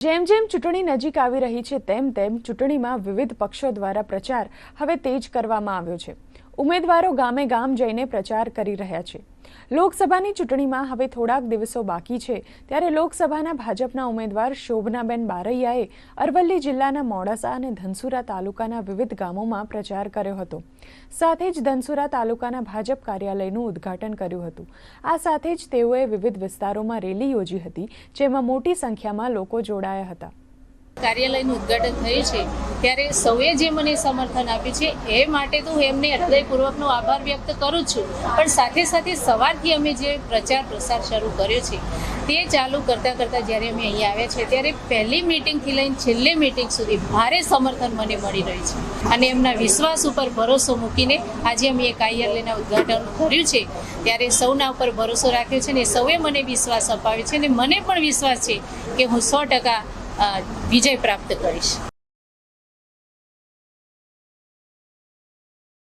જેમ જેમ ચૂંટણી નજીક આવી રહી છે, તેમ તેમ ચૂંટણીમાં વિવિધ પક્ષો દ્વારા પ્રચાર હવે તેજ કરવામાં આવ્યો છે. ઉમેદવારો ગામે ગામ જઈને પ્રચાર કરી રહ્યા છે. લોકસભાની ચૂંટણીમાં હવે થોડાક દિવસો બાકી છે, ત્યારે લોકસભાના ભાજપના ઉમેદવાર શોભનાબેન બારૈયાએ અરવલ્લી જિલ્લાના મોડાસા અને ધનસુરા તાલુકાના વિવિધ ગામોમાં પ્રચાર કર્યો હતો. સાથે જ ધનસુરા તાલુકાના ભાજપ કાર્યાલયનું ઉદ્ઘાટન કર્યું હતું. આ સાથે જ તેઓએ વિવિધ વિસ્તારોમાં રેલી યોજી હતી, જેમાં મોટી સંખ્યામાં લોકો જોડાયા હતા. કાર્યાલયનું ઉદ્ઘાટન થયું છે. ત્યારે સૌએ જે મને સમર્થન આપ્યું છે એ માટે તો હું એમને હૃદયપૂર્વકનો આભાર વ્યક્ત કરું છું. પણ સાથે સાથે સવારથી અમે જે પ્રચાર પ્રસાર શરૂ કર્યો છે, તે ચાલુ કરતાં કરતાં જ્યારે અમે અહીંયા આવ્યા છે ત્યારે પહેલી મિટિંગથી લઈને છેલ્લી મિટિંગ સુધી ભારે સમર્થન મને મળી રહ્યું છે. અને એમના વિશ્વાસ ઉપર ભરોસો મૂકીને આજે અમે એ કાર્યાલયના ઉદ્ઘાટન કર્યું છે, ત્યારે સૌના ઉપર ભરોસો રાખ્યો છે ને સૌએ મને વિશ્વાસ અપાવ્યો છે અને મને પણ વિશ્વાસ છે કે હું સો ટકા વિજય પ્રાપ્ત કરીશ.